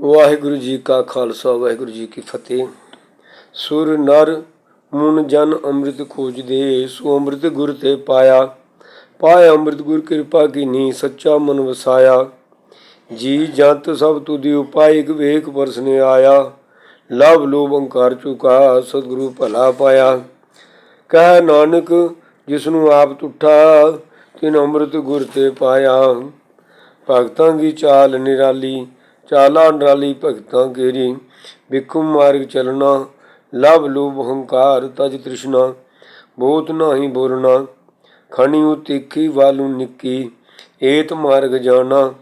ਵਾਹਿਗੁਰੂ ਜੀ ਕਾ ਖਾਲਸਾ, ਵਾਹਿਗੁਰੂ ਜੀ ਕੀ ਫਤਿਹ। ਸੁਰ ਨਰ ਮੁਨ ਜਨ ਅੰਮ੍ਰਿਤ ਖੋਜਦੇ ਸੋ ਅੰਮ੍ਰਿਤ ਗੁਰ ਤੇ ਪਾਇਆ। ਪਾਇਆ ਅੰਮ੍ਰਿਤ ਗੁਰ ਕਿਰਪਾ ਕੀਨੀ, ਸੱਚਾ ਮਨ ਵਸਾਇਆ। ਜੀ ਜੰਤ ਸਭ ਤੁਧੀ ਉਪਾਇ ਇਕ ਵੇਖ ਪਰਸਨੇ ਆਇਆ। ਲਵ ਲੋਭ ਅੰਕਾਰ ਚੁਕਾ, ਸਤਿਗੁਰੂ ਭਲਾ ਪਾਇਆ। ਕਹਿ ਨਾਨਕ ਜਿਸ ਨੂੰ ਆਪ ਤੁਠਾ ਤਿਨ ਅੰਮ੍ਰਿਤ ਗੁਰ ਤੇ ਪਾਇਆ। ਭਗਤਾਂ ਦੀ ਚਾਲ ਨਿਰਾਲੀ ਚਾਲਾ ਨਿਰਾਲੀ ਭਗਤਾਂ ਕੇਰੀ ਬਿਖਮ ਮਾਰਗ ਚਲਣਾ, ਲਵ ਲੋਭ ਹੰਕਾਰ ਤਜ ਤ੍ਰਿਸ਼ਨਾ ਬਹੁਤ ਨਾਹੀ ਬੋਲਣਾ ਖਣਿਉ ਤਿੱਖੀ ਵਾਲੂ ਨਿੱਕੀ, ਏਤ ਮਾਰਗ ਜਾਣਾ।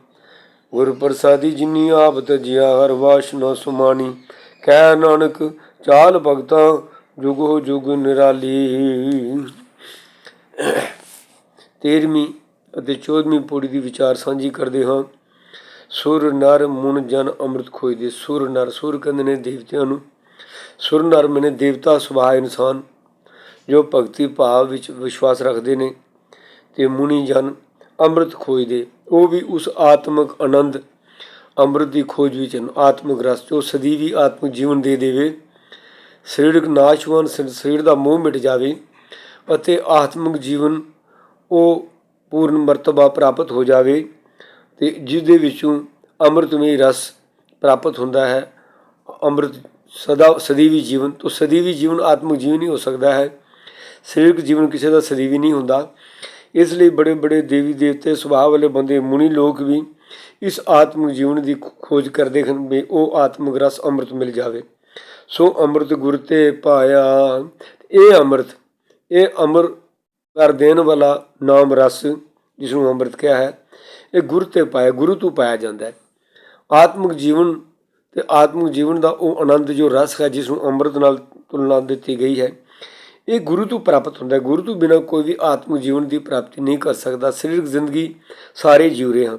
ਗੁਰ ਪ੍ਰਸਾਦੀ ਜਿਨੀ ਆਪ ਤਜਿਆ, ਹਰ ਵਾਸ਼ਨਾ ਸੁਮਾਣੀ ਕਹਿ ਨਾਨਕ, ਚਾਲ ਭਗਤਾਂ, ਜੁਗੋ ਜੁਗ ਨਿਰਾਲੀ। ਤੇਰਵੀਂ ਅਤੇ 14ਵੀਂ ਪੌੜੀ ਦੀ ਵਿਚਾਰ ਸਾਂਝੀ ਕਰਦੇ ਹਾਂ। ਸੁਰ ਨਰ ਮੁਨ ਜਨ ਅੰਮ੍ਰਿਤ ਖੋਜਦੇ ਸੁਰ ਨਰ, ਸੁਰ ਕਹਿੰਦੇ ਨੇ ਦੇਵਤਿਆਂ ਨੂੰ। ਸੁਰ ਨਰ ਮੈਨੇ ਦੇਵਤਾ ਸੁਭਾਅ ਇਨਸਾਨ, ਜੋ ਭਗਤੀ ਭਾਵ ਵਿੱਚ ਵਿਸ਼ਵਾਸ ਰੱਖਦੇ ਨੇ ਤੇ ਮੁਨੀ ਜਨ ਅੰਮ੍ਰਿਤ ਖੋਜ ਦੇ। ਉਹ ਵੀ ਉਸ ਆਤਮਿਕ ਆਨੰਦ, ਅੰਮ੍ਰਿਤ ਦੀ ਖੋਜ ਵਿੱਚ ਹਨ। ਆਤਮਿਕ ਰਸ ਜੋ ਸਦੀਵੀ ਆਤਮਿਕ ਜੀਵਨ ਦੇ ਦੇਵੇ। ਸਰੀਰਕ ਨਾਸ਼ਵਾਨ ਸਰੀਰ ਦਾ ਮੋਹ ਮਿਟ ਜਾਵੇ ਅਤੇ ਆਤਮਿਕ ਜੀਵਨ ਉਹ ਪੂਰਨ ਮਰਤਬਾ ਪ੍ਰਾਪਤ ਹੋ ਜਾਵੇ। ਤੇ ਜਿਸ ਦੇ ਵਿੱਚੋਂ ਅੰਮ੍ਰਿਤਮਈ ਰਸ ਪ੍ਰਾਪਤ ਹੁੰਦਾ ਹੈ। ਅੰਮ੍ਰਿਤ ਸਦਾ, ਸਦੀਵੀ ਜੀਵਨ, ਤੋਂ ਸਦੀਵੀ ਜੀਵਨ ਆਤਮਿਕ ਜੀਵਨ ਹੀ ਹੋ ਸਕਦਾ ਹੈ। ਸਰੀਰਕ ਜੀਵਨ ਕਿਸੇ ਦਾ ਸਦੀਵੀ ਨਹੀਂ ਹੁੰਦਾ। ਇਸ ਲਈ ਬੜੇ ਬੜੇ ਦੇਵੀ ਦੇਵਤੇ, ਸੁਭਾਅ ਵਾਲੇ ਬੰਦੇ, ਮੁਨੀ ਲੋਕ ਵੀ ਇਸ ਆਤਮਿਕ ਜੀਵਨ ਦੀ ਖੋਜ ਕਰਦੇ ਹਨ ਵੀ ਉਹ ਆਤਮਿਕ ਰਸ ਅੰਮ੍ਰਿਤ ਮਿਲ ਜਾਵੇ। ਸੋ ਅੰਮ੍ਰਿਤ ਗੁਰ ਤੇ ਪਾਇਆ, ਇਹ ਅੰਮ੍ਰਿਤ, ਇਹ ਅਮਰ ਕਰ ਦੇਣ ਵਾਲਾ ਨਾਮ ਰਸ ਜਿਸ ਨੂੰ ਅੰਮ੍ਰਿਤ ਕਿਹਾ ਹੈ। ਇਹ ਗੁਰ ਤੇ ਪਾਇਆ, ਗੁਰੂ ਤੋਂ ਪਾਇਆ ਜਾਂਦਾ ਹੈ। ਆਤਮਿਕ ਜੀਵਨ ਤੇ ਆਤਮਿਕ ਜੀਵਨ ਦਾ ਉਹ ਆਨੰਦ ਜੋ ਰਸ ਹੈ, ਜਿਸ ਨੂੰ ਅੰਮ੍ਰਿਤ ਨਾਲ ਤੁਲਨਾ ਦਿੱਤੀ ਗਈ ਹੈ, ਇਹ ਗੁਰੂ ਤੋਂ ਪ੍ਰਾਪਤ ਹੁੰਦਾ ਹੈ। ਗੁਰੂ ਤੋਂ ਬਿਨਾਂ ਕੋਈ ਵੀ ਆਤਮਿਕ ਜੀਵਨ ਦੀ ਪ੍ਰਾਪਤੀ ਨਹੀਂ ਕਰ ਸਕਦਾ। ਸਰੀਰਕ ਜ਼ਿੰਦਗੀ ਸਾਰੇ ਜੀਵ ਰਹੇ ਹਨ।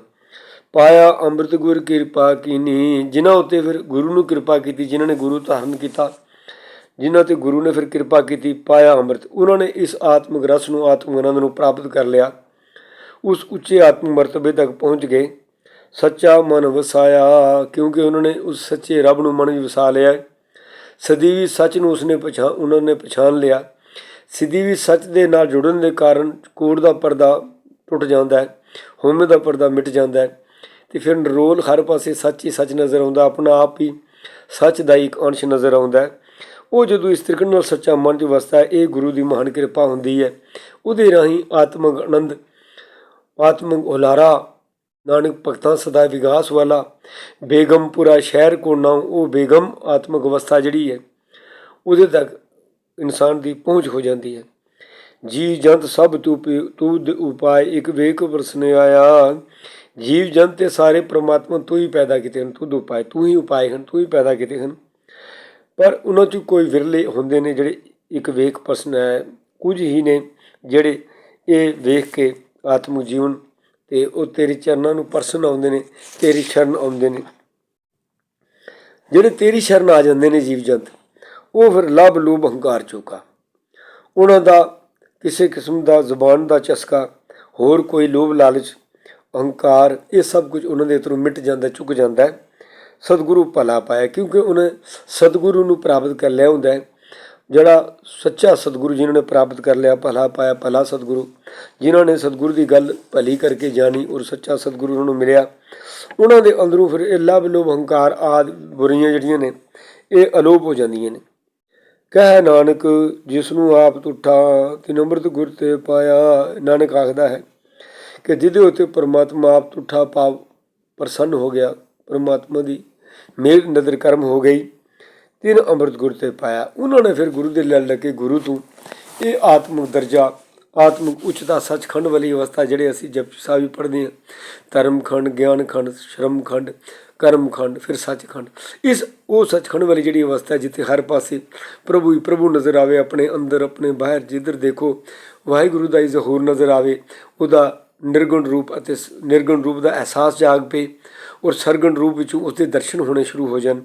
ਪਾਇਆ ਅੰਮ੍ਰਿਤ ਗੁਰ ਕਿਰਪਾ ਕੀਨੀ, ਜਿਨ੍ਹਾਂ ਉੱਤੇ ਫਿਰ ਗੁਰੂ ਨੂੰ ਕਿਰਪਾ ਕੀਤੀ, ਜਿਨ੍ਹਾਂ ਨੇ ਗੁਰੂ ਧਾਰਨ ਕੀਤਾ, ਜਿਨ੍ਹਾਂ ਤੇ ਗੁਰੂ ਨੇ ਫਿਰ ਕਿਰਪਾ ਕੀਤੀ, ਪਾਇਆ ਅੰਮ੍ਰਿਤ। ਉਹਨਾਂ ਨੇ ਇਸ ਆਤਮਿਕ ਰਸ ਨੂੰ, ਆਤਮਿਕ ਆਨੰਦ ਨੂੰ ਪ੍ਰਾਪਤ ਕਰ ਲਿਆ। ਉਸ ਉੱਚੇ ਆਤਮ ਮਰਤਬੇ ਤੱਕ ਪਹੁੰਚ ਗਏ। ਸੱਚਾ ਮਨ ਵਸਾਇਆ, ਕਿਉਂਕਿ ਉਹਨਾਂ ਨੇ ਉਸ ਸੱਚੇ ਰੱਬ ਨੂੰ ਮਨ ਵਿੱਚ ਵਸਾ ਲਿਆ। ਹੈ। ਸਦੀਵੀ ਸੱਚ ਨੂੰ ਉਸਨੇ ਪਛਾਣ ਉਹਨਾਂ ਨੇ ਪਛਾਣ ਲਿਆ। ਸਦੀਵੀ ਸੱਚ ਦੇ ਨਾਲ ਜੁੜਨ ਦੇ ਕਾਰਨ ਕੋੜ ਦਾ ਪਰਦਾ ਟੁੱਟ ਜਾਂਦਾ ਹੈ, ਹਉਮੈ ਦਾ ਪਰਦਾ ਮਿਟ ਜਾਂਦਾ ਹੈ। ਤੇ ਫਿਰ ਨਿਰੋਲ ਹਰ ਪਾਸੇ ਸੱਚ ਹੀ ਸੱਚ ਨਜ਼ਰ ਆਉਂਦਾ, ਆਪਣਾ ਆਪ ਹੀ ਸੱਚ ਦਾ ਇੱਕ ਅੰਸ਼ ਨਜ਼ਰ ਆਉਂਦਾ ਹੈ। ਉਹ ਜਦੋਂ ਇਸ ਤਰੀਕੇ ਨਾਲ ਸੱਚਾ ਮਨ ਚ ਵਸਦਾ ਹੈ, ਇਹ ਗੁਰੂ ਦੀ ਮਹਾਨ ਕਿਰਪਾ ਹੁੰਦੀ ਹੈ। ਉਹਦੇ ਰਾਹੀਂ ਆਤਮਿਕ ਆਨੰਦ ਆਤਮਿਕ ਹੁਲਾਰਾ, ਨਾਨਕ ਭਗਤਾਂ ਸਦਾ ਵਿਗਾਸ ਵਾਲਾ। ਬੇਗਮਪੁਰਾ ਸ਼ਹਿਰ ਕੋ ਨਾਮ ਉਹ ਬੇਗਮ ਆਤਮਿਕ ਅਵਸਥਾ ਜਿਹੜੀ ਹੈ, ਉਹਦੇ ਤੱਕ ਇਨਸਾਨ ਦੀ ਪਹੁੰਚ ਹੋ ਜਾਂਦੀ ਹੈ। ਜੀਵ ਜੰਤ ਸਭ ਤੂੰ ਪੀ- ਤੂੰ ਦ ਉਪਾਏ, ਇੱਕ ਵੇਕ ਵਰਸਨੇ ਆਇਆ। ਜੀਵ ਜੰਤ ਤੇ ਸਾਰੇ ਪ੍ਰਮਾਤਮਾ ਤੂੰ ਹੀ ਪੈਦਾ ਕੀਤੇ ਹਨ ਤੂੰ ਉਪਾਏ, ਤੂੰ ਹੀ ਉਪਾਏ ਹਨ, ਤੂੰ ਹੀ ਪੈਦਾ ਕੀਤੇ ਹਨ। ਪਰ ਉਹਨਾਂ ਚ ਕੋਈ ਵਿਰਲੇ ਹੁੰਦੇ ਨੇ ਜਿਹੜੇ ਇੱਕ ਵੇਕ ਪਸਨ ਹੈ, ਕੁਝ ਹੀ ਨੇ ਜਿਹੜੇ ਇਹ ਵੇਖ ਕੇ ਆਤਮਿਕ ਜੀਵਨ ਤੇ ਉਹ ਤੇਰੇ ਚਰਨਾਂ ਨੂੰ ਪਰਸਨ ਆਉਂਦੇ ਨੇ, ਤੇਰੀ ਸ਼ਰਨ ਆਉਂਦੇ ਨੇ। ਜਿਹੜੇ ਤੇਰੀ ਸ਼ਰਨ ਆ ਜਾਂਦੇ ਨੇ ਜੀਵ ਜੰਤ, ਉਹ ਫਿਰ ਲਬ ਲੂਭ ਹੰਕਾਰ ਚੁਕਾ। ਉਹਨਾਂ ਦਾ ਕਿਸੇ ਕਿਸਮ ਦਾ ਜ਼ੁਬਾਨ ਦਾ ਚਸਕਾ, ਹੋਰ ਕੋਈ ਲੋਭ ਲਾਲਚ ਅਹੰਕਾਰ ਇਹ ਸਭ ਕੁਝ ਉਹਨਾਂ ਦੇ ਅੰਦਰੋਂ ਮਿਟ ਜਾਂਦਾ, ਚੁੱਕ ਜਾਂਦਾ ਹੈ। ਸਤਿਗੁਰੂ ਭਲਾ ਪਾਇਆ, ਕਿਉਂਕਿ ਉਹਨੇ ਸਤਿਗੁਰੂ ਨੂੰ ਪ੍ਰਾਪਤ ਕਰ ਲਿਆ ਹੁੰਦਾ ਹੈ। ਜਿਹੜਾ ਸੱਚਾ ਸਤਿਗੁਰੂ ਜਿਨ੍ਹਾਂ ਨੇ ਪ੍ਰਾਪਤ ਕਰ ਲਿਆ, ਭਲਾ ਪਾਇਆ, ਭਲਾ ਸਤਿਗੁਰੂ, ਜਿਨ੍ਹਾਂ ਨੇ ਸਤਿਗੁਰੂ ਦੀ ਗੱਲ ਭਲੀ ਕਰਕੇ ਜਾਣੀ ਔਰ ਸੱਚਾ ਸਤਿਗੁਰੂ ਉਹਨਾਂ ਨੂੰ ਮਿਲਿਆ, ਉਹਨਾਂ ਦੇ ਅੰਦਰੋਂ ਫਿਰ ਇਹ ਲਭ ਲੋਭ, ਹੰਕਾਰ ਆਦ ਬੁਰੀਆਂ ਜਿਹੜੀਆਂ ਨੇ, ਇਹ ਅਲੋਪ ਹੋ ਜਾਂਦੀਆਂ ਨੇ। ਕਹਿ ਨਾਨਕ, ਜਿਸ ਨੂੰ ਆਪ ਤੁਠਾ ਤਿਨ ਅੰਮ੍ਰਿਤ ਗੁਰ ਤੇ ਪਾਇਆ, ਨਾਨਕ ਆਖਦਾ ਹੈ ਕਿ ਜਿਹਦੇ ਉੱਤੇ ਪਰਮਾਤਮਾ ਆਪ ਤੁਠਾ ਪਾਵ, ਪ੍ਰਸੰਨ ਹੋ ਗਿਆ, ਪਰਮਾਤਮਾ ਦੀ ਮੇਲ ਨਦਰ ਕਰਮ ਹੋ ਗਈ। ਤਿੰਨ ਅੰਮ੍ਰਿਤ ਗੁਰ ਤੇ ਪਾਇਆ। ਉਹਨਾਂ ਨੇ ਫਿਰ ਗੁਰੂ ਦੇ ਲੜ ਲੱਗੇ, ਗੁਰੂ ਤੋਂ, ਇਹ ਆਤਮਿਕ ਦਰਜਾ ਆਤਮਿਕ ਉੱਚਤਾ ਸੱਚਖੰਡ ਵਾਲੀ ਅਵਸਥਾ ਜਿਹੜੇ ਅਸੀਂ ਜਪ ਸਾਹਿਬ ਵੀ ਪੜ੍ਹਦੇ ਹਾਂ। ਧਰਮਖੰਡ ਗਿਆਨਖੰਡ ਸ਼ਰਮਖੰਡ ਕਰਮਖੰਡ ਫਿਰ ਸੱਚਖੰਡ। ਇਸ ਉਹ ਸੱਚਖੰਡ ਵਾਲੀ ਜਿਹੜੀ ਅਵਸਥਾ ਜਿੱਥੇ ਹਰ ਪਾਸੇ ਪ੍ਰਭੂ ਹੀ ਪ੍ਰਭੂ ਨਜ਼ਰ ਆਵੇ, ਆਪਣੇ ਅੰਦਰ, ਆਪਣੇ ਬਾਹਰ, ਜਿੱਧਰ ਦੇਖੋ, ਵਾਹਿਗੁਰੂ ਦਾ ਹੀ ਜ਼ਹੂਰ ਨਜ਼ਰ ਆਵੇ, ਉਹਦਾ ਨਿਰਗੁਣ ਰੂਪ ਅਤੇ ਸ- ਨਿਰਗੁਣ ਰੂਪ ਦਾ ਅਹਿਸਾਸ ਜਾਗ ਪਏ ਔਰ ਸਰਗੁਣ ਰੂਪ ਵਿੱਚੋਂ ਉਸਦੇ ਦਰਸ਼ਨ ਹੋਣੇ ਸ਼ੁਰੂ ਹੋ ਜਾਣ।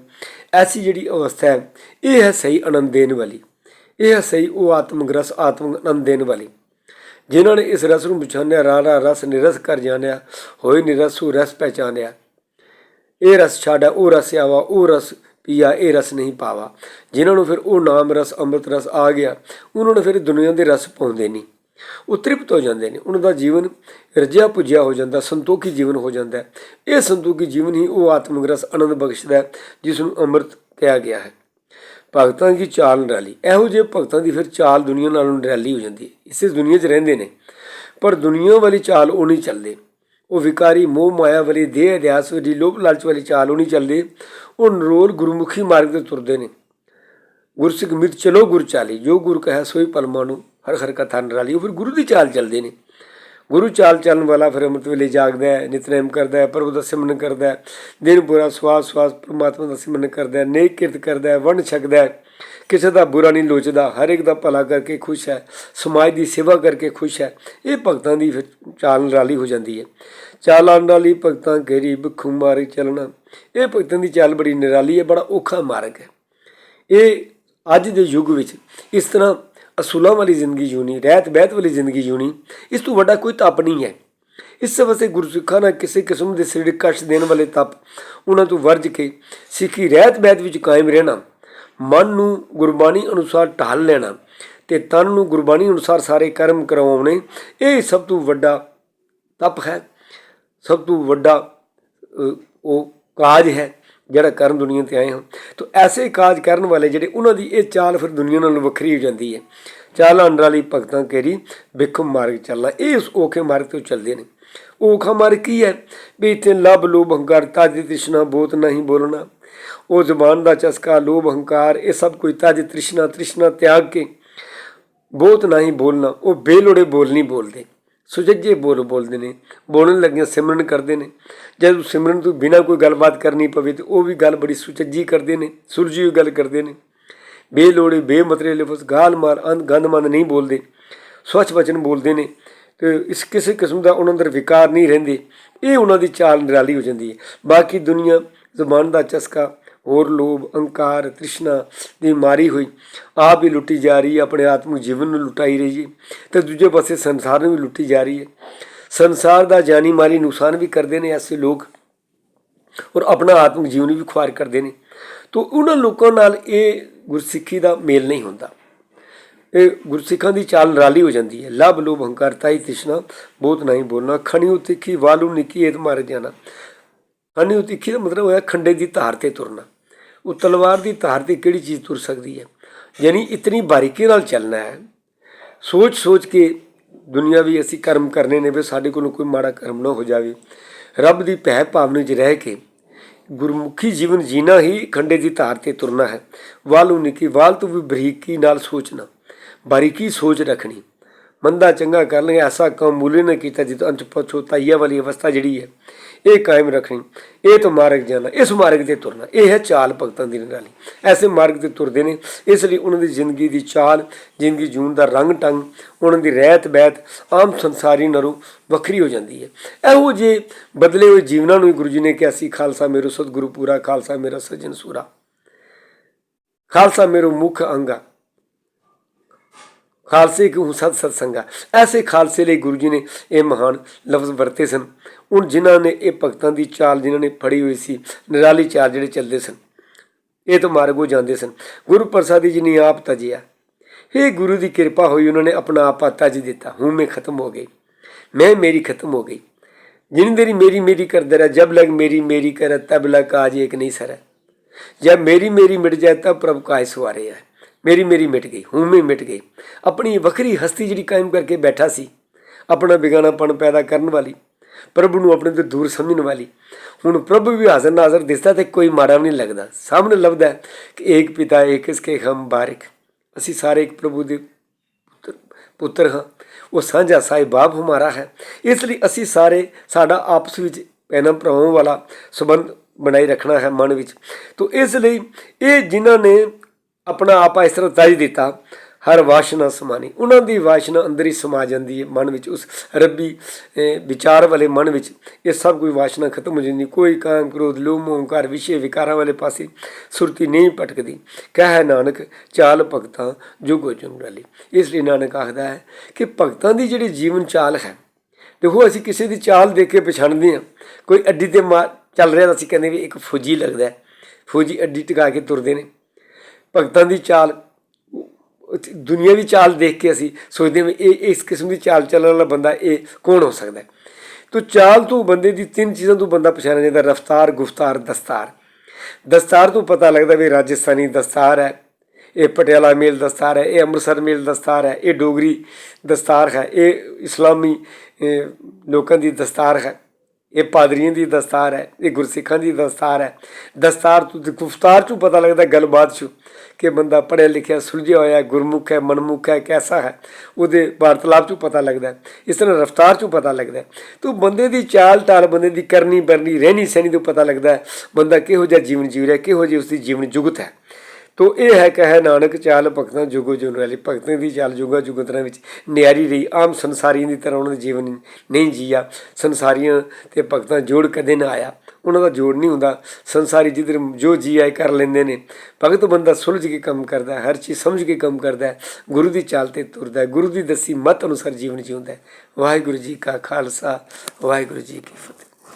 ਐਸੀ ਜਿਹੜੀ ਅਵਸਥਾ ਹੈ, ਇਹ ਹੈ ਸਹੀ ਆਨੰਦ ਦੇਣ ਵਾਲੀ। ਇਹ ਹੈ ਸਹੀ ਉਹ ਆਤਮਿਕ ਰਸ ਆਤਮਿਕ ਆਨੰਦ ਦੇਣ ਵਾਲੀ। ਜਿਨ੍ਹਾਂ ਨੇ ਇਸ ਰਸ ਨੂੰ ਪਛਾਣਿਆ ਰਾ ਰਾ ਰਸ ਨਿਰਸ ਕਰ ਜਾਣਿਆ, ਹੋਏ ਨਿਰਸੂ ਰਸ ਪਹਿਚਾਨਿਆ ਇਹ ਰਸ ਛਾੜਾ, ਉਹ ਰਸ ਆਵਾ, ਉਹ ਰਸ ਪੀਆ, ਇਹ ਰਸ ਨਹੀਂ ਪਾਵਾ। ਜਿਨ੍ਹਾਂ ਨੂੰ ਫਿਰ ਉਹ ਨਾਮ ਰਸ, ਅੰਮ੍ਰਿਤ ਰਸ ਆ ਗਿਆ, ਉਹਨਾਂ ਨੂੰ ਫਿਰ ਦੁਨੀਆ ਦੇ ਰਸ ਪਾਉਂਦੇ ਨਹੀਂ। ਉਹ ਤ੍ਰਿਪਤ ਹੋ ਜਾਂਦੇ ਨੇ, ਉਹਨਾਂ ਦਾ ਜੀਵਨ ਰਜਿਆ ਪੁਜਿਆ ਹੋ ਜਾਂਦਾ, ਸੰਤੋਖੀ ਜੀਵਨ ਹੋ ਜਾਂਦਾ ਇਹ ਸੰਤੋਖੀ ਜੀਵਨ ਹੀ ਉਹ ਆਤਮਿਕ ਰਸ ਆਨੰਦ ਬਖਸ਼ਦਾ ਜਿਸ ਨੂੰ ਅੰਮ੍ਰਿਤ ਕਿਹਾ ਗਿਆ ਹੈ। ਭਗਤਾਂ ਦੀ ਚਾਲ ਨਿਰਾਲੀ, ਇਹੋ ਜਿਹੇ ਭਗਤਾਂ ਦੀ ਫਿਰ ਚਾਲ ਦੁਨੀਆ ਨਾਲੋਂ ਨਿਰਾਲੀ ਹੋ ਜਾਂਦੀ ਹੈ। ਇਸੇ ਦੁਨੀਆ 'ਚ ਰਹਿੰਦੇ ਨੇ, ਪਰ ਦੁਨੀਆ ਵਾਲੀ ਚਾਲ ਉਹ ਨਹੀਂ ਚੱਲਦੇ। ਉਹ ਵਿਕਾਰੀ, ਮੋਹ, ਮਾਇਆ ਵਾਲੀ, ਦੇਹ ਅਧਿਆਸ ਵਾਲੀ, ਲੋਭ, ਲਾਲਚ ਵਾਲੀ ਚਾਲ ਉਹ ਨਹੀਂ ਚੱਲਦੇ। ਉਹ ਨਰੋਲ ਗੁਰਮੁਖੀ ਮਾਰਗ ਤੇ ਤੁਰਦੇ ਨੇ। ਗੁਰਸਿੱਖ ਮਿਤ, ਚਲੋ ਗੁਰ ਚਾਲੀ, ਜੋ ਗੁਰ ਕਹੈ ਸੋਈ ਪਲਮਾਂ ਨੂੰ ਹਰ ਹਰ ਕਥਾ ਨਿਰਾਲੀ, ਉਹ ਫਿਰ ਗੁਰੂ ਦੀ ਚਾਲ ਚੱਲਦੇ ਨੇ। ਗੁਰੂ ਚਾਲ ਚੱਲਣ ਵਾਲਾ ਫਿਰ ਅੰਮ੍ਰਿਤ ਵੇਲੇ ਜਾਗਦਾ ਹੈ, ਨਿਤਨੇਮ ਕਰਦਾ ਹੈ, ਪ੍ਰਭੂ ਦਾ ਸਿਮਰਨ ਕਰਦਾ ਹੈ, ਦਿਨ ਪੂਰਾ ਸਵਾਸ ਸਵਾਸ ਪ੍ਰਮਾਤਮਾ ਦਾ ਸਿਮਰਨ ਕਰਦਾ ਹੈ, ਨੇਕ ਕਿਰਤ ਕਰਦਾ ਹੈ, ਵੰਡ ਛਕਦਾ ਹੈ। ਕਿਸੇ ਦਾ ਬੁਰਾ ਨਹੀਂ ਲੋਚਦਾ, ਹਰ ਇੱਕ ਦਾ ਭਲਾ ਕਰਕੇ ਖੁਸ਼ ਹੈ, ਸਮਾਜ ਦੀ ਸੇਵਾ ਕਰਕੇ ਖੁਸ਼ ਹੈ। ਇਹ ਭਗਤਾਂ ਦੀ ਫਿਰ ਚਾਲ ਨਿਰਾਲੀ ਹੋ ਜਾਂਦੀ ਹੈ। ਚਾਲਾਂ ਨਿਰਾਲੀ, ਭਗਤਾਂ ਕੇਰੀ ਭਿੱਖੂ ਮਾਰਗ ਚੱਲਣਾ। ਇਹ ਭਗਤਾਂ ਦੀ ਚਾਲ ਬੜੀ ਨਿਰਾਲੀ ਹੈ, ਬੜਾ ਔਖਾ ਮਾਰਗ ਹੈ। ਇਹ ਅੱਜ ਦੇ ਯੁੱਗ ਵਿੱਚ ਇਸ ਤਰ੍ਹਾਂ ਅਸੂਲਾਂ ਵਾਲੀ ਜ਼ਿੰਦਗੀ ਜੂਣੀ ਰਹਿਤ ਬਹਿਤ ਵਾਲੀ ਜ਼ਿੰਦਗੀ ਜੂਣੀ ਇਸ ਤੋਂ ਵੱਡਾ ਕੋਈ ਤਪ ਨਹੀਂ ਹੈ। ਇਸ ਵਾਸਤੇ ਗੁਰਸਿੱਖਾਂ ਨਾਲ ਕਿਸੇ ਕਿਸਮ ਦੇ ਸਰੀਰਕ ਕਸ਼ਟ ਦੇਣ ਵਾਲੇ ਤਪ, ਉਹਨਾਂ ਤੋਂ ਵਰਜ ਕੇ ਸਿੱਖੀ ਰਹਿਤ ਬਹਿਤ ਵਿੱਚ ਕਾਇਮ ਰਹਿਣਾ, ਮਨ ਨੂੰ ਗੁਰਬਾਣੀ ਅਨੁਸਾਰ ਢਾਲ ਲੈਣਾ ਤੇ ਤਨ ਨੂੰ ਗੁਰਬਾਣੀ ਅਨੁਸਾਰ ਸਾਰੇ ਕਰਮ ਕਰਵਾਉਣੇ, ਇਹ ਸਭ ਤੋਂ ਵੱਡਾ ਤਪ ਹੈ। ਸਭ ਤੋਂ ਵੱਡਾ ਉਹ ਕਾਜ ਹੈ। ਜਿਹੜਾ ਕਰਨ ਦੁਨੀਆ ਤੇ ਆਏ ਹਾਂ। ਤਾਂ ਐਸੇ ਕਾਜ ਕਰਨ ਵਾਲੇ ਜਿਹੜੇ ਉਹਨਾਂ ਦੀ ਇਹ ਚਾਲ ਫਿਰ ਦੁਨੀਆ ਨਾਲੋਂ ਵੱਖਰੀ ਹੋ ਜਾਂਦੀ ਹੈ। ਚਾਲ ਅੰਡਰਾਲੀ ਭਗਤਾਂ ਕੇਰੀ ਬਿਖਮ ਮਾਰਗ ਚੱਲਣਾ, ਇਹ ਉਸ ਔਖੇ ਮਾਰਗ ਤੋਂ ਚੱਲਦੇ ਨੇ। ਉਹ ਔਖਾ ਮਾਰਗ ਕੀ ਹੈ? ਵੀ ਇੱਥੇ ਲਬ, ਲੋਭ, ਹੰਕਾਰ, ਤਾਜ, ਤ੍ਰਿਸ਼ਨਾ ਬੋਤ ਨਹੀਂ ਬੋਲਣਾ। ਉਹ ਜ਼ੁਬਾਨ ਦਾ ਚਸਕਾ, ਲੋਭ, ਹੰਕਾਰ, ਇਹ ਸਭ ਕੋਈ ਤਾਜ, ਤ੍ਰਿਸ਼ਨਾ ਤ੍ਰਿਸ਼ਨਾ ਤਿਆਗ ਕੇ ਬਹੁਤ ਨਹੀਂ ਬੋਲਣਾ। ਉਹ ਬੇਲੋੜੇ ਬੋਲ ਨਹੀਂ ਬੋਲਦੇ। ਸੁਚੱਜੇ ਬੋਲ ਬੋਲਦੇ ਨੇ, ਬੋਲਣ ਲੱਗਿਆਂ, ਸਿਮਰਨ ਕਰਦੇ ਨੇ। ਜਦ ਸਿਮਰਨ ਤੋਂ ਬਿਨਾ ਕੋਈ ਗੱਲਬਾਤ ਕਰਨੀ ਪਵੇ ਤੇ ਉਹ ਵੀ ਗੱਲ ਬੜੀ ਸੁਚੱਜੀ ਕਰਦੇ ਨੇ, ਸੁਲਝੀ ਹੋਈ ਗੱਲ ਕਰਦੇ ਨੇ। ਬੇਲੋੜੇ, ਬੇਮਤਰੇ ਲਫ਼ਜ਼ ਗਾਲ ਮਾਰ ਅੰਨ ਗੰਦਮੰਦ ਨਹੀਂ ਬੋਲਦੇ, ਸਵੱਛ ਵਚਨ ਬੋਲਦੇ ਨੇ। ਤੇ ਇਸ ਕਿਸੇ ਕਿਸਮ ਦਾ ਉਹਨਾਂ ਅੰਦਰ ਵਿਕਾਰ ਨਹੀਂ ਰਹਿੰਦੇ। ਇਹ ਉਹਨਾਂ ਦੀ ਚਾਲ ਨਿਰਾਲੀ ਹੋ ਜਾਂਦੀ ਹੈ। ਬਾਕੀ ਦੁਨੀਆ ਜ਼ਬਾਨ ਦਾ ਚਸਕਾ ਹੋਰ ਲੋਭ, ਅਹੰਕਾਰ, ਤ੍ਰਿਸ਼ਨਾ ਦੀ ਮਾਰੀ ਹੋਈ। ਆਪ ਵੀ ਲੁੱਟੀ ਜਾ ਰਹੀ ਹੈ, ਆਪਣੇ ਆਤਮਿਕ ਜੀਵਨ ਨੂੰ ਲੁਟਾਈ ਰਹੀ ਹੈ ਤੇ ਦੂਜੇ ਪਾਸੇ ਸੰਸਾਰ ਨੂੰ ਵੀ ਲੁੱਟੀ ਜਾ ਰਹੀ ਹੈ। ਸੰਸਾਰ ਦਾ ਜਾਨੀ ਮਾਲੀ ਨੁਕਸਾਨ ਵੀ ਕਰਦੇ ਨੇ ਐਸੇ ਲੋਕ ਔਰ ਆਪਣਾ ਆਤਮਿਕ ਜੀਵਨ ਵੀ ਖੁਆਰ ਕਰਦੇ ਨੇ। ਤੋਂ ਉਹਨਾਂ ਲੋਕਾਂ ਨਾਲ ਇਹ ਗੁਰਸਿੱਖੀ ਦਾ ਮੇਲ ਨਹੀਂ ਹੁੰਦਾ। ਇਹ ਗੁਰਸਿੱਖਾਂ ਦੀ ਚਾਲ ਨਿਰਾਲੀ ਹੋ ਜਾਂਦੀ ਹੈ। ਲਬ ਲੋਭ ਹੰਕਾਰ ਤਾਈ, ਤ੍ਰਿਸ਼ਨਾ, ਬਹੁਤ ਨਹੀਂ ਬੋਲਣਾ। ਖਣੀ ਤਿੱਖੀ, ਵਾਲੂ, ਨਿੱਕੀ ਏਤ ਮਾਰ ਜਾਣਾ। ਖਣੀ ਤਿੱਖੀ ਦਾ ਮਤਲਬ ਹੋਇਆ ਖੰਡੇ ਦੀ ਧਾਰ ਤੇ ਤੁਰਨਾ। ਉਹ ਤਲਵਾਰ ਦੀ ਧਾਰ ਤੇ ਕਿਹੜੀ ਚੀਜ਼ ਤੁਰ ਸਕਦੀ ਹੈ? ਯਾਨੀ ਇਤਨੀ ਬਾਰੀਕੀ ਨਾਲ ਚੱਲਣਾ ਹੈ। ਸੋਚ ਸੋਚ ਕੇ ਦੁਨੀਆ ਵੀ ਅਸੀਂ ਕਰਮ ਕਰਨੇ ਨੇ ਵੀ ਸਾਡੇ ਕੋਲੋਂ ਕੋਈ ਮਾੜਾ ਕਰਮ ਨਾ ਹੋ ਜਾਵੇ। ਰੱਬ ਦੀ ਭੈ ਭਾਵਨਾ 'ਚ ਰਹਿ ਕੇ ਗੁਰਮੁਖੀ ਜੀਵਨ ਜੀਣਾ ਹੀ ਖੰਡੇ ਦੀ ਧਾਰ ਤੇ ਤੁਰਨਾ ਹੈ। ਵਾਲੂ ਨਿੱਕੀ, ਵਾਲ ਤੋਂ ਵੀ ਬਰੀਕੀ ਨਾਲ ਸੋਚਣਾ। ਬਾਰੀਕੀ ਸੋਚ ਰੱਖਣੀ। ਮੰਦਾ ਚੰਗਾ ਕਰ ਲਏ, ਐਸਾ ਕੰਮ ਮੂਲੇ ਨੇ ਕੀਤਾ ਜਿਤ ਅੰਚ ਪਛੋਤਾਈਆ ਵਾਲੀ ਅਵਸਥਾ ਜਿਹੜੀ ਹੈ। ਇਹ ਕਾਇਮ ਰੱਖਣੀ, ਇਹ ਤੋਂ ਮਾਰਗ ਜਾਣਾ, ਇਸ ਮਾਰਗ ਤੇ ਤੁਰਨਾ, ਇਹ ਹੈ ਚਾਲ ਭਗਤਾਂ ਦੀ ਨਿਰਾਲੀ। ਐਸੇ ਮਾਰਗ ਤੇ ਤੁਰਦੇ ਨੇ, ਇਸ ਲਈ ਉਹਨਾਂ ਦੀ ਜ਼ਿੰਦਗੀ ਦੀ ਚਾਲ, ਜ਼ਿੰਦਗੀ ਜੂਨ ਦਾ ਰੰਗ ਟੰਗ, ਉਹਨਾਂ ਦੀ ਰਹਿਤ ਬਹਿਤ ਆਮ ਸੰਸਾਰੀ ਨਰੋਂ ਵੱਖਰੀ ਹੋ ਜਾਂਦੀ ਹੈ। ਇਹੋ ਜੇ ਬਦਲੇ ਹੋਏ ਜੀਵਨਾਂ ਨੂੰ ਹੀ ਗੁਰੂ ਜੀ ਨੇ ਕਿਹਾ ਸੀ, ਖਾਲਸਾ ਮੇਰੋ ਸਤਿਗੁਰੂ ਪੂਰਾ, ਖਾਲਸਾ ਮੇਰਾ ਸਜਣ ਸੂਰਾ। ਖਾਲਸਾ ਮੇਰੋ ਮੁੱਖ ਅੰਗਾ। ਖਾਲਸੇ ਕੀ ਸਤ ਸਤਸੰਗਾ ਐਸੇ ਖਾਲਸੇ ਲਈ ਗੁਰੂ ਜੀ ਨੇ ਇਹ ਮਹਾਨ ਲਫ਼ਜ਼ ਵਰਤੇ ਸਨ। ਹੁਣ ਜਿਨ੍ਹਾਂ ਨੇ ਇਹ ਭਗਤਾਂ ਦੀ ਚਾਲ ਜਿਨ੍ਹਾਂ ਨੇ ਫੜੀ ਹੋਈ ਸੀ, ਨਿਰਾਲੀ ਚਾਲ ਜਿਹੜੇ ਚੱਲਦੇ ਸਨ, ਇਹ ਤੋਂ ਮਾਰਗ ਉਹ ਜਾਂਦੇ ਸਨ। ਗੁਰੂ ਪ੍ਰਸਾਦ ਜੀ ਨੇ ਆਪ ਤਜਿਆ। ਇਹ ਗੁਰੂ ਦੀ ਕਿਰਪਾ ਹੋਈ ਉਹਨਾਂ ਨੇ ਆਪਣਾ ਆਪਾ ਤਜ ਦਿੱਤਾ। ਹੂੰ ਮੈਂ ਖਤਮ ਹੋ ਗਈ। ਮੈਂ ਮੇਰੀ ਖਤਮ ਹੋ ਗਈ। ਜਿੰਨੀ ਦੇਰੀ ਮੇਰੀ ਮੇਰੀ ਕਰਦਾ ਰਿਹਾ, ਜਬ ਲਗ ਮੇਰੀ ਮੇਰੀ ਕਰ, ਤਬ ਲਗ ਕਾਜ ਇੱਕ ਨਹੀਂ ਸਰ। ਜਬ ਮੇਰੀ ਮੇਰੀ ਮਿਟ ਜਾਏ ਤਾਂ ਪ੍ਰਭ ਕਾਇ ਸਵਾਰੇ ਹੈ। ਮੇਰੀ ਮੇਰੀ ਮਿਟ ਗਈ। ਹੂੰ ਮੈਂ ਮਿਟ ਗਈ। ਆਪਣੀ ਵੱਖਰੀ ਹਸਤੀ ਜਿਹੜੀ ਕਾਇਮ ਕਰਕੇ ਬੈਠਾ ਸੀ, ਆਪਣਾ ਬਿਗਾਣਾਪਣ ਪੈਦਾ ਕਰਨ ਵਾਲੀ ਪ੍ਰਭੂ ਨੂੰ ਆਪਣੇ ਤੋਂ ਦੂਰ ਸਮਝਣ ਵਾਲੀ। ਹੁਣ ਪ੍ਰਭੂ ਵੀ ਹਾਜ਼ਰ ਨਾਜ਼ਰ ਦਿਸਦਾ ਤੇ ਕੋਈ ਮਾੜਾ ਵੀ ਨਹੀਂ ਲੱਗਦਾ। ਸਾਹਮਣੇ ਲੱਭਦਾ ਕਿ ਏਕ ਪਿਤਾ, ਏਕ ਇਸਕੇ ਹਮ ਬਾਰਿਕ। ਅਸੀਂ ਸਾਰੇ ਇੱਕ ਪ੍ਰਭੂ ਦੇ ਪੁੱਤਰ ਪੁੱਤਰ ਹਾਂ। ਉਹ ਸਾਂਝਾ ਸਾਹਿਬ ਬਾਪ ਹਮਾਰਾ ਹੈ। ਇਸ ਲਈ ਅਸੀਂ ਸਾਰੇ ਸਾਡਾ ਆਪਸ ਵਿੱਚ ਪੈਨਾ ਭਰਾਵਾਂ ਵਾਲਾ ਸਬੰਧ ਬਣਾਈ ਰੱਖਣਾ ਹੈ ਮਨ ਵਿੱਚ। ਤੋਂ ਇਸ ਲਈ ਇਹ ਜਿਨ੍ਹਾਂ ਨੇ ਆਪਣਾ ਆਪਾ ਇਸ ਤਰ੍ਹਾਂ ਤਜ ਦਿੱਤਾ ਹਰ ਵਾਸ਼ਨਾ ਸਮਾਨੀ। ਉਹਨਾਂ ਦੀ ਵਾਸ਼ਨਾ ਅੰਦਰ ਹੀ ਸਮਾ ਜਾਂਦੀ ਹੈ ਮਨ ਵਿੱਚ। ਉਸ ਰੱਬੀ ਵਿਚਾਰ ਵਾਲੇ ਮਨ ਵਿੱਚ ਇਹ ਸਭ ਕੋਈ ਵਾਸ਼ਨਾ ਖਤਮ ਹੋ ਜਾਂਦੀ। ਕੋਈ ਕਾਮ, ਕ੍ਰੋਧ, ਲੋਭ ਹੰਕਾਰ ਵਿਸ਼ੇ, ਵਿਕਾਰਾਂ ਵਾਲੇ ਪਾਸੇ ਸੁਰਤੀ ਨਹੀਂ ਭਟਕਦੀ। ਕਹੇ ਨਾਨਕ, ਚਾਲ ਭਗਤਾਂ ਜੁਗੋ ਜੁਗਾਲੀ ਇਸ ਲਈ ਨਾਨਕ ਆਖਦਾ ਹੈ ਕਿ ਭਗਤਾਂ ਦੀ ਜਿਹੜੀ ਜੀਵਨ ਚਾਲ ਹੈ, ਦੇਖੋ ਅਸੀਂ ਕਿਸੇ ਦੀ ਚਾਲ ਦੇਖ ਕੇ ਪਛਾਣਦੇ ਹਾਂ। ਕੋਈ ਅੱਡੀ ਤੇ ਮਾਰ ਚੱਲ ਰਿਹਾ ਤਾਂ ਅਸੀਂ ਕਹਿੰਦੇ ਵੀ ਇੱਕ ਫੌਜੀ ਲੱਗਦਾ ਫੌਜੀ ਅੱਡੀ ਟਿਕਾ ਕੇ ਤੁਰਦੇ ਨੇ। ਭਗਤਾਂ ਦੀ ਚਾਲ ਦੁਨੀਆਵੀ ਚਾਲ ਦੇਖ ਕੇ ਅਸੀਂ ਸੋਚਦੇ ਹਾਂ ਵੀ ਇਹ ਇਸ ਕਿਸਮ ਦੀ ਚਾਲ ਚੱਲਣ ਵਾਲਾ ਬੰਦਾ ਇਹ ਕੌਣ ਹੋ ਸਕਦਾ ਹੈ। ਤੋ ਚਾਲ ਤੋਂ ਬੰਦੇ ਦੀ ਤਿੰਨ ਚੀਜ਼ਾਂ ਤੋਂ ਬੰਦਾ ਪਛਾਣਿਆ ਜਾਂਦਾ, ਰਫਤਾਰ, ਗੁਫਤਾਰ, ਦਸਤਾਰ। ਦਸਤਾਰ ਤੋਂ ਪਤਾ ਲੱਗਦਾ ਵੀ ਰਾਜਸਥਾਨੀ ਦਸਤਾਰ ਹੈ, ਇਹ ਪਟਿਆਲਾ ਮੇਲ ਦਸਤਾਰ ਹੈ, ਇਹ ਅੰਮ੍ਰਿਤਸਰ ਮੇਲ ਦਸਤਾਰ ਹੈ, ਇਹ ਡੋਗਰੀ ਦਸਤਾਰ ਹੈ, ਇਹ ਇਸਲਾਮੀ ਲੋਕਾਂ ਦੀ ਦਸਤਾਰ ਹੈ। ਇਹ ਪਾਦਰੀਆਂ ਦੀ ਦਸਤਾਰ ਹੈ, ਇਹ ਗੁਰਸਿੱਖਾਂ ਦੀ ਦਸਤਾਰ ਹੈ। ਦਸਤਾਰ ਤੋਂ ਤੇ ਗੁਫਤਾਰ ਚੋਂ ਪਤਾ ਲੱਗਦਾ ਗੱਲਬਾਤ ਚੋਂ ਕਿ ਬੰਦਾ ਪੜ੍ਹਿਆ ਲਿਖਿਆ, ਸੁਲਝਿਆ ਹੋਇਆ, ਗੁਰਮੁਖ ਹੈ, ਮਨਮੁਖ ਹੈ, ਕੈਸਾ ਹੈ, ਉਹਦੇ ਵਾਰਤਾਲਾਪ ਚੋਂ ਪਤਾ ਲੱਗਦਾ ਇਸ ਤਰ੍ਹਾਂ ਰਫਤਾਰ ਚੋਂ ਪਤਾ ਲੱਗਦਾ ਹੈ। ਤੋ ਬੰਦੇ ਦੀ ਚਾਲ ਢਾਲ ਬੰਦੇ ਦੀ ਕਰਨੀ, ਬਰਨੀ ਰਹਿਣੀ ਸਹਿਣੀ ਤੋਂ ਪਤਾ ਲੱਗਦਾ ਬੰਦਾ ਕਿਹੋ ਜਿਹਾ ਜੀਵਨ ਜੀ ਰਿਹਾ, ਕਿਹੋ ਜਿਹੀ ਉਸਦੀ ਜੀਵਨ ਜੁਗਤ ਹੈ। ਤੋ ਇਹ ਹੈ ਕਹੇ ਨਾਨਕ ਚਾਲ ਭਗਤਾਂ ਜੁਗੋ ਜੁਨ ਵਾਲੀ ਭਗਤਾਂ ਦੀ ਚਾਲ ਜੁਗਾ ਤਰ੍ਹਾਂ ਵਿੱਚ ਨਿਆਰੀ ਰਹੀ। ਆਮ ਸੰਸਾਰੀਆਂ ਦੀ ਤਰ੍ਹਾਂ ਉਹਨਾਂ ਦਾ ਜੀਵਨ ਨਹੀਂ ਜੀਆ। ਸੰਸਾਰੀਆਂ ਤੇ ਭਗਤਾਂ ਜੋੜ ਕਦੇ ਨਾ ਆਇਆ। ਉਹਨਾਂ ਦਾ ਜੋੜ ਨਹੀਂ ਹੁੰਦਾ। ਸੰਸਾਰੀ ਜਿੱਧਰ ਜੋ ਜੀ ਆਏ ਕਰ ਲੈਂਦੇ ਨੇ। ਭਗਤ ਬੰਦਾ ਸੁਲਝ ਕੇ ਕੰਮ ਕਰਦਾ ਹਰ ਚੀਜ਼ ਸਮਝ ਕੇ ਕੰਮ ਕਰਦਾ ਗੁਰੂ ਦੀ ਚਾਲ ਤੇ ਤੁਰਦਾ ਗੁਰੂ ਦੀ ਦੱਸੀ ਮਤ ਅਨੁਸਾਰ ਜੀਵਨ ਜਿਉਂਦਾ ਵਾਹਿਗੁਰੂ ਜੀ ਕਾ ਖਾਲਸਾ, ਵਾਹਿਗੁਰੂ ਜੀ ਕੀ ਫਤਿਹ।